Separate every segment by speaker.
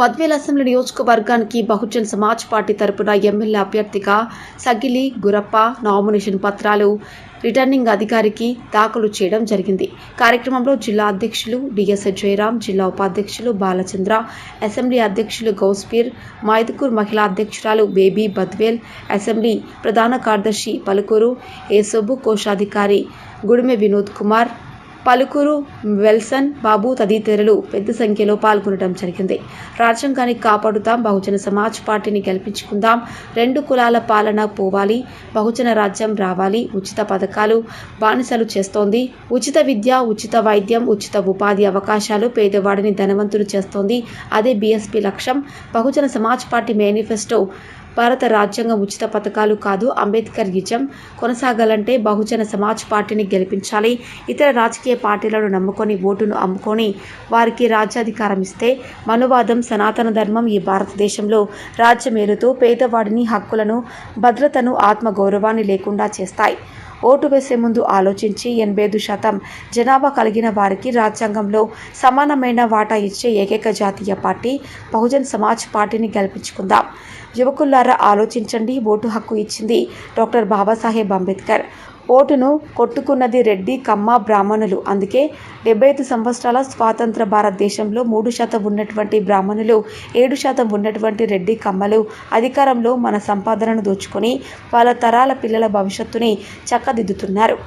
Speaker 1: Badvel assembly నియోజకవర్గానికి Bahujan Samaj party తరపున MLA అభ్యర్థిగా సగిలి గురప్ప నామినేషన్ పత్రాలు రిటర్నింగ్ అధికారికి దాఖలు చేయడం జరిగింది. కార్యక్రమంలో జిల్లా అధ్యక్షులు డిఎస్ జయరాం జిల్లా ఉపాధ్యక్షులు బాలచంద్ర అసెంబ్లీ అధ్యక్షులు గౌస్పీర్ మైదుకూర్ మహిళా అధ్యక్షురాలు బేబీ బద్వేల్ అసెంబ్లీ ప్రధాన కార్యదర్శి పలుకూరు ఏసొబ్బు కోశాధికారి గుడిమె వినోద్ కుమార్ పలుకురు వెల్సన్ బాబు తదితరులు పెద్ద సంఖ్యలో పాల్గొనడం జరిగింది. రాజ్యాంగాన్ని కాపాడుతాం బహుజన సమాజ్ పార్టీని గెలిపించుకుందాం రెండు కులాల పాలన పోవాలి బహుజన రాజ్యం రావాలి ఉచిత పథకాలు బానిసలు చేస్తోంది ఉచిత విద్య ఉచిత వైద్యం ఉచిత ఉపాధి అవకాశాలు పేదవాడిని ధనవంతులు చేస్తోంది. అదే బీఎస్పీ లక్ష్యం. బహుజన సమాజ్ పార్టీ మేనిఫెస్టో భారత రాజ్యాంగం ఉచిత పథకాలు కాదు అంబేద్కర్ యుజం కొనసాగాలంటే బహుజన సమాజ్ పార్టీని గెలిపించాలి. ఇతర రాజకీయ పార్టీలను నమ్ముకొని ఓటును అమ్ముకొని వారికి రాజ్యాధికారం ఇస్తే మనువాదం సనాతన ధర్మం ఈ భారతదేశంలో రాజ్యమేలుతూ పేదవాడిని హక్కులను భద్రతను ఆత్మగౌరవాన్ని లేకుండా చేస్తాయి. ఓటు వేసే ముందు ఆలోచించి ఎనభై ఐదు శాతం జనాభా కలిగిన వారికి రాజ్యాంగంలో సమానమైన వాటా ఇచ్చే ఏకైక జాతీయ పార్టీ బహుజన్ సమాజ్ పార్టీని గెలిపించుకుందాం. యువకులారా ఆలోచించండి ఓటు హక్కు ఇచ్చింది డాక్టర్ బాబాసాహెబ్ అంబేద్కర్. ఓటును కొట్టుకున్నది రెడ్డి కమ్మ బ్రాహ్మణులు. అందుకే డెబ్బై ఐదు సంవత్సరాల స్వాతంత్ర భారతదేశంలో మూడు శాతం ఉన్నటువంటి బ్రాహ్మణులు ఏడు శాతం ఉన్నటువంటి రెడ్డి కమ్మలు అధికారంలో మన సంపాదనను దోచుకొని వాళ్ళ తరాల పిల్లల భవిష్యత్తుని చక్కదిద్దుతున్నారు.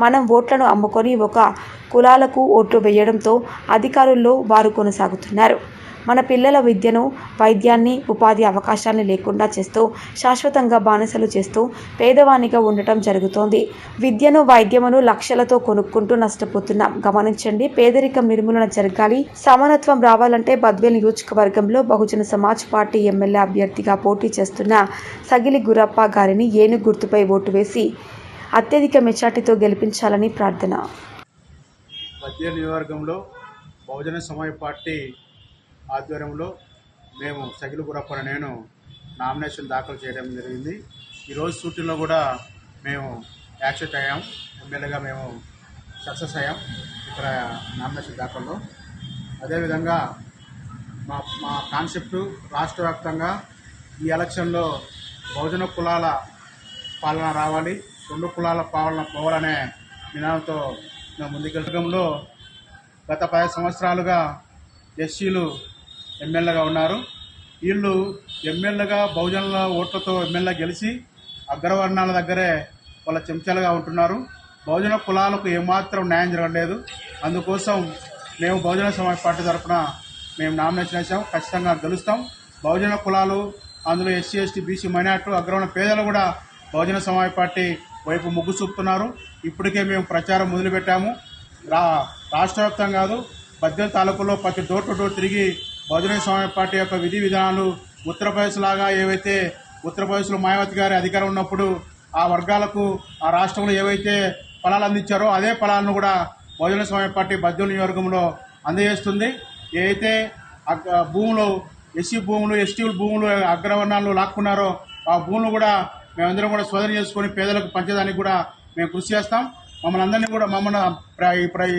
Speaker 1: మనం ఓట్లను అమ్ముకొని ఒక కులాలకు ఓట్లు వేయడంతో అధికారుల్లో వారు కొనసాగుతున్నారు. మన పిల్లల విద్యను వైద్యాన్ని ఉపాధి అవకాశాన్ని లేకుండా చేస్తూ శాశ్వతంగా బానిసలు చేస్తూ పేదవానిగా ఉండటం జరుగుతోంది. విద్యను వైద్యమును లక్షలతో కొనుక్కుంటూ నష్టపోతున్నాం. గమనించండి పేదరికం నిర్మూలన జరగాలి. సమానత్వం రావాలంటే బద్వేల్ నియోజకవర్గంలో బహుజన సమాజ్ పార్టీ ఎమ్మెల్యే అభ్యర్థిగా పోటీ చేస్తున్న సగిలి గురప్ప గారిని ఏను గుర్తుపై ఓటు వేసి అత్యధిక మెజార్టీతో గెలిపించాలని ప్రార్థన.
Speaker 2: మధ్య నియోజకవర్గంలో బహుజన సమాజ్ పార్టీ ఆధ్వర్యంలో మేము సగిలి గురప్పన నేను నామినేషన్ దాఖలు చేయడం జరిగింది. ఈరోజు షూటింగ్లో కూడా మేము యాక్సెప్ట్ అయ్యాం. ఎమ్మెల్యేగా మేము సక్సెస్ అయ్యాం ఇక్కడ నామినేషన్ దాఖల్లో. అదేవిధంగా మా మా కాన్సెప్ట్ రాష్ట్ర వ్యాప్తంగా ఈ ఎలక్షన్లో బహుజన కులాల పాలన రావాలి రెండు కులాల పాలన పోవాలనే నినాదంతో మేము ముందుకెళ్ళడంలో గత పది సంవత్సరాలుగా ఎస్సీలు ఎమ్మెల్యేగా ఉన్నారు. వీళ్ళు ఎమ్మెల్యేగా బహుజనుల ఓట్లతో ఎమ్మెల్యే గెలిచి అగ్రవర్ణాల దగ్గరే వాళ్ళ చెంచాలుగా ఉంటున్నారు. బహుజన కులాలకు ఏమాత్రం న్యాయం జరగలేదు. అందుకోసం మేము బహుజన సమాజ్ పార్టీ తరఫున మేము నామినేషన్ వేసాం ఖచ్చితంగా గెలుస్తాం. బహుజన కులాలు అందులో ఎస్సీ ఎస్టీ బీసీ మైనార్టీ అగ్రవర్ణ పేదలు కూడా బహుజన సమాజ్ పార్టీ వైపు మొగ్గు చూపుతున్నారు. ఇప్పటికే మేము ప్రచారం మొదలుపెట్టాము. రా రాష్ట్ర వ్యాప్తం కాదు పద్దెనిమిది తాలూకులో ప్రతి డోర్ టు డోర్ తిరిగి బహుజన స్వామి పార్టీ యొక్క విధి విధానాలు ఉత్తరప్రదేశ్ లాగా ఏవైతే ఉత్తరప్రదేశ్లో మాయావతి గారి అధికారం ఉన్నప్పుడు ఆ వర్గాలకు ఆ రాష్ట్రంలో ఏవైతే ఫలాలు అందించారో అదే ఫలాలను కూడా బహుజన స్వామి పార్టీ బద్దెల నియోజకవర్గంలో అందజేస్తుంది. ఏదైతే అగ్- భూములు ఎస్సీ భూములు ఎస్టీ భూములు అగ్రవర్ణాలు లాక్కున్నారో ఆ భూములు కూడా మేమందరం కూడా శోధన చేసుకొని పేదలకు పంచడానికి కూడా మేము కృషి చేస్తాం. మమ్మల్ని అందరినీ కూడా మమ్మల్ని ఈ ప్ర-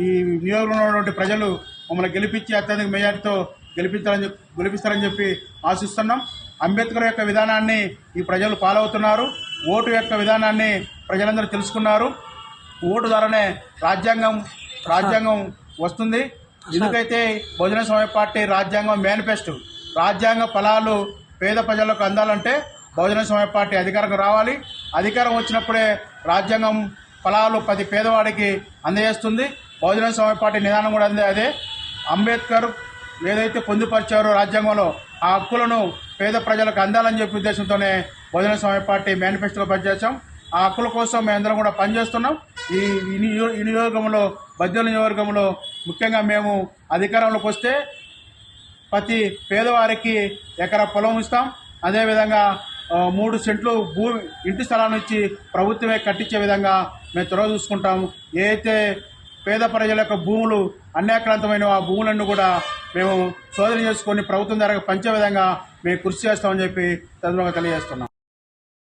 Speaker 2: ఈ- ఉన్నటువంటి ప్రజలు మమ్మల్ని గెలిపించి అత్యధిక మెజార్టీతో గెలిపించాలని చెప్పి గెలిపిస్తారని చెప్పి ఆశిస్తున్నాం. అంబేద్కర్ యొక్క విధానాన్ని ఈ ప్రజలు ఫాలో అవుతున్నారు. ఓటు యొక్క విధానాన్ని ప్రజలందరూ తెలుసుకున్నారు. ఓటు ద్వారానే రాజ్యాంగం రాజ్యాంగం వస్తుంది. ఎందుకైతే బహుజన సమాజ పార్టీ రాజ్యాంగం మేనిఫెస్టో రాజ్యాంగ ఫలాలు పేద ప్రజలకు అందాలంటే బహుజన సమాజ పార్టీ అధికారం రావాలి. అధికారం వచ్చినప్పుడే రాజ్యాంగం ఫలాలు ప్రతి పేదవాడికి అందజేస్తుంది. బహుజన సమాజ పార్టీ నిదానం కూడా అందే అదే. అంబేద్కర్ ఏదైతే పొందుపరిచారో రాజ్యాంగంలో ఆ హక్కులను పేద ప్రజలకు అందాలని చెప్పే ఉద్దేశంతోనే బహుజన సమాజ్ పార్టీ మేనిఫెస్టోలో పనిచేసాం ఆ హక్కుల కోసం మేమందరం కూడా పనిచేస్తున్నాం. ఈ ఈ నియో- నియోజకవర్గంలో బద్దెల నియోజకవర్గంలో ముఖ్యంగా మేము అధికారంలోకి వస్తే ప్రతి పేదవారికి ఎకరా పొలం ఇస్తాం. అదేవిధంగా మూడు సెంట్లు భూమి ఇంటి స్థలాన్ని ఇచ్చి ప్రభుత్వమే కట్టించే విధంగా మేము చొరవ చూసుకుంటాం. ఏదైతే పేద ప్రజల యొక్క భూములు అన్యాక్రాంతమైన ఆ భూములను కూడా మేము శోధన చేసుకొని ప్రభుత్వం ద్వారా పంచే విధంగా మేము కృషి చేస్తామని చెప్పి తదుపరి తెలియజేస్తున్నాం.